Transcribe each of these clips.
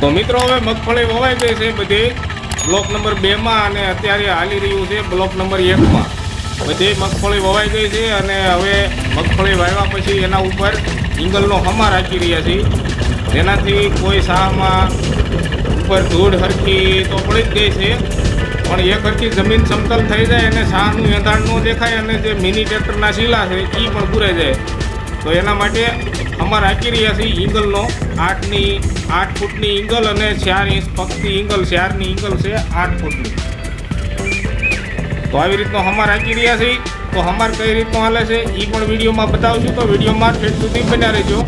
તો મિત્રો હવે મગફળી વવાઈ ગઈ છે બધી. બ્લોક નંબર બેમાં અને અત્યારે હાલી રહ્યું છે બ્લોક નંબર એકમાં બધી મગફળી વવાઈ ગઈ છે અને હવે મગફળી વાવ્યા પછી એના ઉપર ઇંગલનો હમા રાખી રહ્યા છીએ. જેનાથી કોઈ શાહમાં ઉપર ધૂળ હરખી તો પડી જ ગઈ છે. પણ એક હરખી જમીન સમતલ થઈ જાય અને શાહનું એંધાણ ન દેખાય અને જે મિની ટ્રેક્ટરના શીલા છે એ પણ પૂરાઈ જાય. તો એના માટે અમારે રાખી રહ્યા છીએ ઇંગલનો આઠની આઠ ફૂટની ઇંગલ અને ચાર ઇંચ પગથી ઇંગલ, ચારની ઈંગલ છે આઠ ફૂટની. તો આવી રીતનો હમાર રાખી રહ્યા છીએ તો હમાર કઈ રીતનો હાલે છે એ પણ વિડીયોમાં બતાવશું. તો વિડીયોમાં ઠેઠ સુધી બન્યા રહેજો.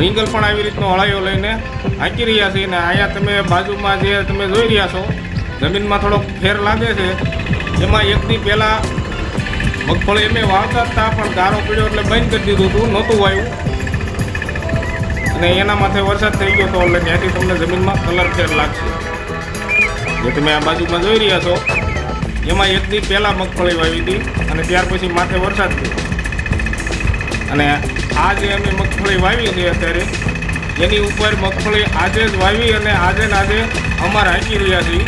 રિંગલ પણ આવી રીતનો હળાઈઓ લઈને હાંકી રહ્યા છે. અને અહીંયા તમે બાજુમાં જે તમે જોઈ રહ્યા છો, જમીનમાં થોડોક ફેર લાગે છે. એમાં એક દી પહેલાં મગફળી એમ વાવતા હતા, પણ ગારો પીડ્યો એટલે બંધ કરી દીધું હતું. નહોતું વાવ્યું. અને એના માથે વરસાદ થઈ ગયો હતો એટલે ત્યાંથી તમને જમીનમાં કલર ફેર લાગશે. જે તમે આ બાજુમાં જોઈ રહ્યા છો, એમાં એક દી પહેલાં મગફળી વાવી હતી અને ત્યાર પછી માથે વરસાદ થયો. અને આ જે અમે મગફળી વાવી છે અત્યારે, એની ઉપર મગફળી આજે જ વાવી અને આજે ને આજે અમારે હાંકી રહ્યા છીએ.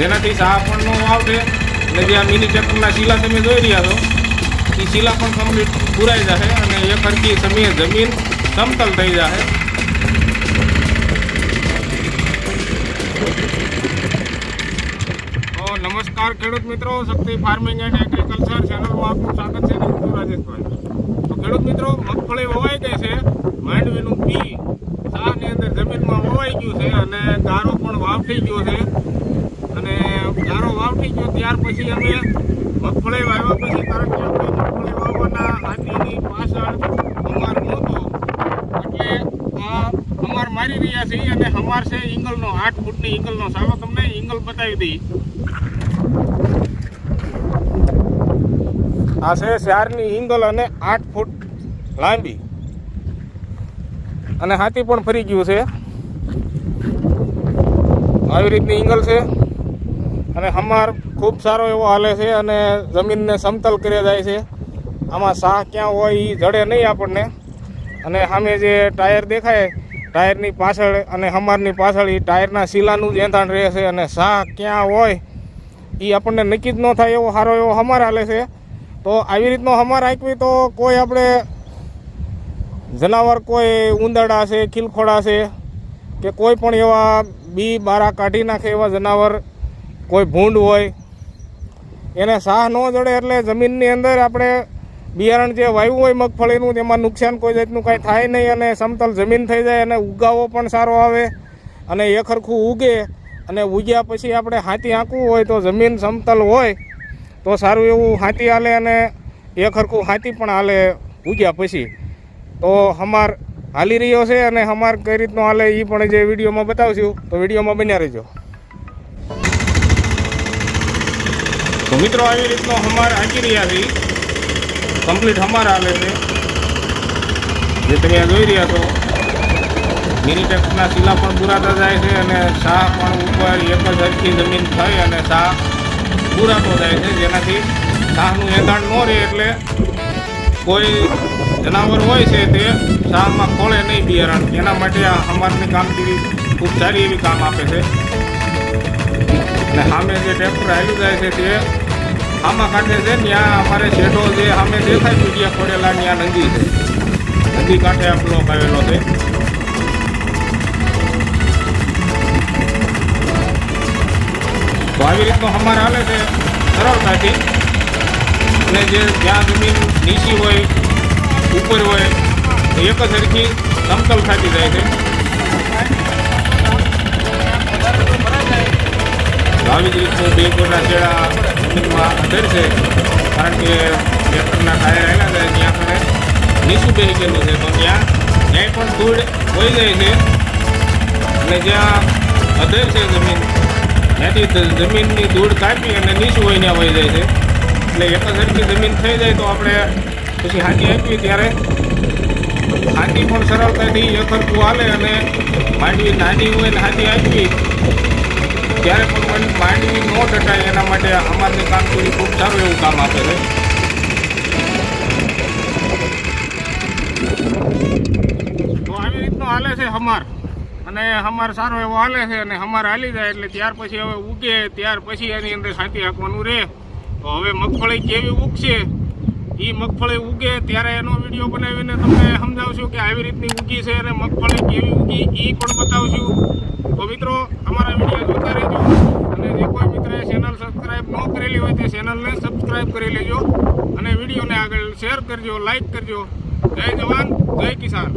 જેનાથી શાહ પણ નો વાવશે અને જે આ મિની ટ્રેક્ટરના શીલા તમે જોઈ રહ્યા છો એ શીલા પણ કમ્પ્લીટ પૂરાઈ જશે અને એ હરકી સમયે જમીન સમતલ થઈ જશે નમસ્કાર ખેડૂત મિત્રો શક્તિ ફાર્મિંગ એન્ડ એગ્રીકલ્ચર ચેનલમાં આપનું સ્વાગત છે હું રાજેશભાઈ તો ખેડૂત મિત્રો મગફળી વવાઈ ગઈ છે માંડવીનું બી શાહની અંદર જમીનમાં વવાઈ ગયું છે અને ગારો પણ વાવઠી ગયો છે. અને ગારો વાવઠી ગયો ત્યાર પછી અમે મગફળી વાવ્યા પછી કારણ કે મગફળી વાવવાના હાથીની પાછળ અમાર મારી રહ્યા છે અને અમાર છે ઈંગલનો, આઠ ફૂટની ઈંગલનો. સારો તમને ઈંગલ બતાવી દઈ. આ છે ચારની ઈંગલ અને આઠ ફૂટ લાંબી. અને હાથી પણ ફરી ગયું છે. આવી રીતની ઈંગલ છે. અને હમાર ખૂબ સારો એવો હાલે છે અને જમીનને સમતલ કર્યા જાય છે. આમાં શાહ ક્યાં હોય એ જડે નહીં આપણને. અને સામે જે ટાયર દેખાય, ટાયરની પાછળ અને હમારની પાછળ એ ટાયરના શીલાનું જ એંધાણ રહે છે અને શાહ ક્યાં હોય એ આપણને નક્કી ન થાય એવો સારો એવો હમાર હાલે છે. તો આવી રીતનો હમાર આંકવી તો કોઈ આપણે જનાવર કોઈ ઉંદરડા છે, ખીલખોડા છે કે કોઈ પણ એવા બી બારા કાઢી નાખે એવા જનાવર, કોઈ ભૂંડ હોય, એને સાહ ન જડે એટલે જમીનની અંદર આપણે બિયારણ જે વાવ્યું હોય મગફળીનું, તેમાં નુકસાન કોઈ જાતનું કાંઈ થાય નહીં અને સમતલ જમીન થઈ જાય અને ઉગાવો પણ સારો આવે અને એ ખરખું ઉગે અને ઉગ્યા પછી આપણે હાથી આંકવું હોય તો જમીન સમતલ હોય તો સારું એવું હાથી હાલે અને એ ખરખું હાથી પણ હાલે ઉગ્યા પછી. તો હમાર હાલી રહ્યો છે અને હમાર કઈ રીતનો હાલે એ પણ જે વિડીયોમાં બતાવશું. તો વિડીયોમાં બન્યા રહેજો. તો મિત્રો, આવી રીતનો હમાર હાંકી રહ્યા છીએ કમ્પ્લીટ હમાર આવે છે. જે તમે જોઈ રહ્યા છો મિની ટ્રેક્ટરના શીલા પણ પુરાતા જાય છે અને શાહ પણ ઉપર એક જ હરખી જમીન થઈ અને શાહ પુરાતો જાય છે. જેનાથી શાહનું એંધાણ ન રહે એટલે કોઈ જનાવર હોય છે તે શાહમાં ખોળે નહીં બિયારણ. એના માટે આ અમારની કામગીરી ખૂબ સારી એવી કામ આપે છે. અને સામે જે ટ્રેક્ટર આવી જાય છે તે આમાં કાંઠે છે ત્યાં અમારે શેઢો જે સામે દેખાય મીડિયા પડેલા ત્યાં નદી છે. નદી કાંઠે આ બ્લોક આવેલો છે. તો આવી રીતનો હમાર હાલે છે સરળતાથી. અને જે જ્યાં જમીન નીચી હોય, ઉપર હોય એક જ સરખી સમતલ થતી જાય છે. આવી જ રીતનું બે કોટા ચેડા જમીનમાં અધર છે. કારણ કે ટ્રેક્ટરના ટાયર આવેલા છે, ત્યાં આપણે નીચું બેસી ગયેલું છે. તો ત્યાં જ્યાં પણ ધૂળ હોઈ જાય છે. અને જ્યાં અધર છે જમીન, ત્યાંથી જમીનની ધૂળ કાપી અને નીચું હોય ત્યાં વહી જાય છે. એટલે એક સરખી જમીન થઈ જાય તો આપણે પછી હાથી આપીએ ત્યારે. હાથી પણ સરળતાથી એક સરખું હાલે અને માંડવી નાની હોય ને હાથી આપી ત્યારે પણ માંડવી ન ડટાય એના માટે અમારની કામગીરી ખૂબ સારું એવું કામ આપે છે. તો આવી રીતનો હાલે છે હમાર. અને હમાર સારો એવો હાલે છે અને હમાર હાલી જાય એટલે ત્યાર પછી હવે ઉગે, ત્યાર પછી એની અંદર છાંટી હાંકવાનું રહે. તો હવે મગફળી કેવી ઉગશે? એ મગફળી ઉગે ત્યારે એનો વીડિયો બનાવીને તમને સમજાવશું કે આવી રીતની ઉગી છે અને મગફળી કેવી ઉગી એ પણ બતાવશું. તો મિત્રો, અમારા વીડિયો જોતા રહેજો. અને જે કોઈ મિત્રએ ચેનલ સબસ્ક્રાઈબ ન કરેલી હોય તે ચેનલને સબસ્ક્રાઈબ કરી લેજો. અને વિડીયોને આગળ શેર કરજો લાઈક કરજો. જય જવાન, જય કિસાન.